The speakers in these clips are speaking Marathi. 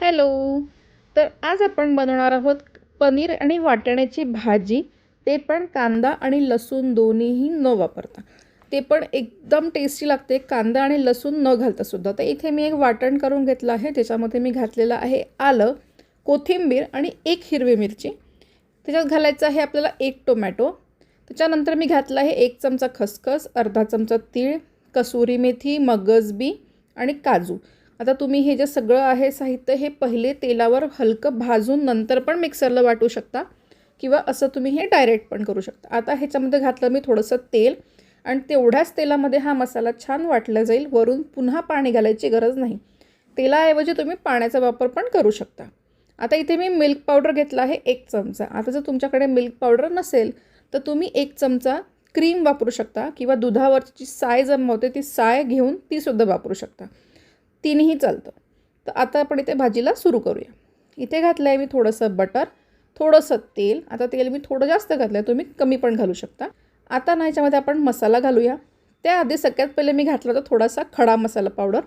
हॅलो. तर आज आपण बनवणार आहोत पनीर आणि वाटाण्याची भाजी. ते पण कांदा आणि लसूण दोन्हीही न वापरता. ते पण एकदम टेस्टी लागते. कांदा आणि लसूण न घालता सुद्धा. तर इथे मी एक वाटण करून घेतलं आहे. त्याच्यामध्ये मी घातलेलं आहे आलं कोथिंबीर आणि एक हिरवी मिरची. त्याच्यात घालायचं आहे आपल्याला एक टोमॅटो. त्याच्यानंतर मी घातलं आहे एक चमचा खसखस अर्धा चमचा तीळ कसुरी मेथी मगजबी आणि काजू. आता तुम्ही हे जे सगळं आहे साहित्य हे पहिले तेलावर हलकं भाजून नंतर पण मिक्सरला वाटू शकता किंवा असं तुम्ही हे डायरेक्ट पण करू शकता. आता ह्याच्यामध्ये घातलं मी थोडंसं तेल आणि तेवढ्याच तेलामध्ये हा मसाला छान वाटला जाईल. वरून पुन्हा पाणी घालायची गरज नाही. तेलाऐवजी तुम्ही पाण्याचा वापर पण करू शकता. आता इथे मी मिल्क पावडर घेतला आहे एक चमचा. आता जर तुमच्याकडे मिल्क पावडर नसेल तर तुम्ही एक चमचा क्रीम वापरू शकता किंवा दुधावरची जी साय जमवते ती साय घेऊन तीसुद्धा वापरू शकता. तीनही चालतं. तर आता आपण इथे भाजीला सुरू करूया. इथे घातलं आहे मी थोडंसं बटर थोडंसं तेल. आता तेल मी थोडं जास्त घातलं आहे तुम्ही कमी पण घालू शकता. आता ना याच्यामध्ये आपण मसाला घालूया. त्याआधी सगळ्यात पहिले मी घातला होता थोडासा खडा मसाला पावडर.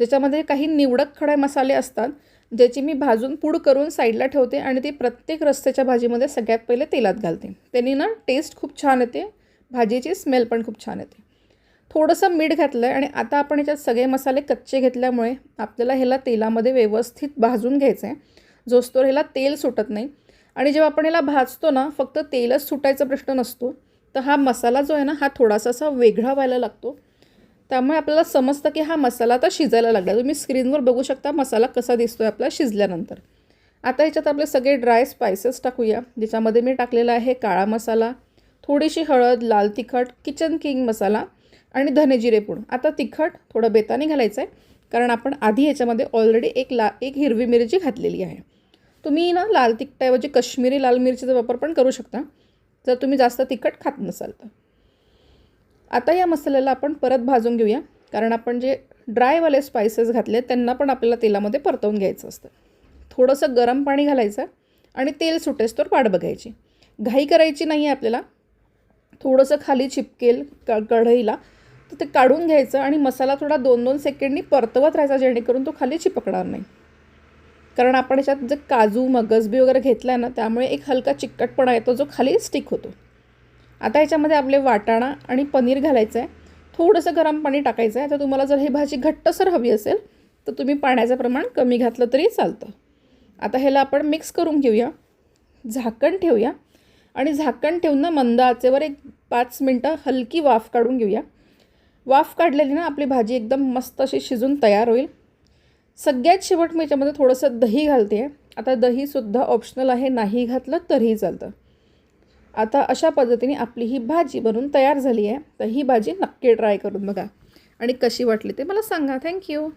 ज्याच्यामध्ये काही निवडक खडे मसाले असतात ज्याची मी भाजून पूड करून साईडला ठेवते आणि ती प्रत्येक रस्त्याच्या भाजीमध्ये सगळ्यात पहिले तेलात घालते. त्यांनी ना टेस्ट खूप छान येते भाजीची स्मेल पण खूप छान येते. थोडंसं मीठ घातलं आहे आणि आता आपण याच्यात सगळे मसाले कच्चे घेतल्यामुळे आपल्याला ह्याला तेलामध्ये व्यवस्थित भाजून घ्यायचं आहे जोस्तोर ह्याला तेल सुटत नाही. आणि जेव्हा आपण ह्याला भाजतो ना फक्त तेलच सुटायचा प्रश्न नसतो. तर हा मसाला जो आहे ना हा थोडासा असा वेगळा व्हायला लागतो. त्यामुळे आपल्याला समजतं की हा मसाला आता शिजायला लागला. तुम्ही स्क्रीनवर बघू शकता मसाला कसा दिसतो आहे आपला शिजल्यानंतर. आता ह्याच्यात आपले सगळे ड्राय स्पायसेस टाकूया. ज्याच्यामध्ये मी टाकलेला आहे काळा मसाला थोडीशी हळद लाल तिखट किचन किंग मसाला आणि धनेजिरे पूड. आता तिखट थोडं बेताने घालायचं आहे कारण आपण आधी याच्यामध्ये ऑलरेडी एक ला एक हिरवी मिरची घातलेली आहे. तुम्ही ना लाल तिखटाऐवजी कश्मीरी लाल मिरचीचा वापर पण करू शकता जर तुम्ही जास्त तिखट खात नसाल तर. आता या मसाल्याला आपण परत भाजून घेऊया कारण आपण जे ड्रायवाले स्पायसेस घातले त्यांना पण आपल्याला तेलामध्ये परतवून घ्यायचं असतं. थोडंसं गरम पाणी घालायचं आणि तेल सुटेस तर वाट बघायची. घाई करायची नाही आहे आपल्याला. थोडंसं खाली चिपकेल क कढईला तर ते काढून घ्यायचं आणि मसाला थोडा दोन दोन सेकंडनी परतवत राहायचा जेणेकरून तो खाली चिपकणार नाही. कारण आपण याच्यात जे काजू मगजबी वगैरे घेतला आहे ना त्यामुळे एक हलका चिकटपणा येतो जो खाली स्टिक होतो. आता याच्यामध्ये आपले वाटाणा आणि पनीर घालायचं आहे थोडंसं गरम पाणी टाकायचं आहे तर तुम्हाला जर ही भाजी घट्टसर हवी असेल तर तुम्ही पाण्याचं प्रमाण कमी घातलं तरी चालतं. आता ह्याला आपण मिक्स करून घेऊया. झाकण ठेवूया. आणि झाकण ठेवून ना मंद आचेवर एक पाच मिनटं हलकी वाफ काढून घेऊया. वाफ काढलेली ना आपली भाजी एकदम मस्त अशी शिजून तयार होईल. सगळ्यात शेवट मी याच्यामध्ये थोडंसं दही घालते. आहे आता दहीसुद्धा ऑप्शनल आहे नाही घातलं तरीही चालतं. आता अशा पद्धतीने आपली ही भाजी बनून तयार झाली आहे. तर ही भाजी नक्की ट्राय करून बघा. आणि कशी वाटली ते मला सांगा. थँक्यू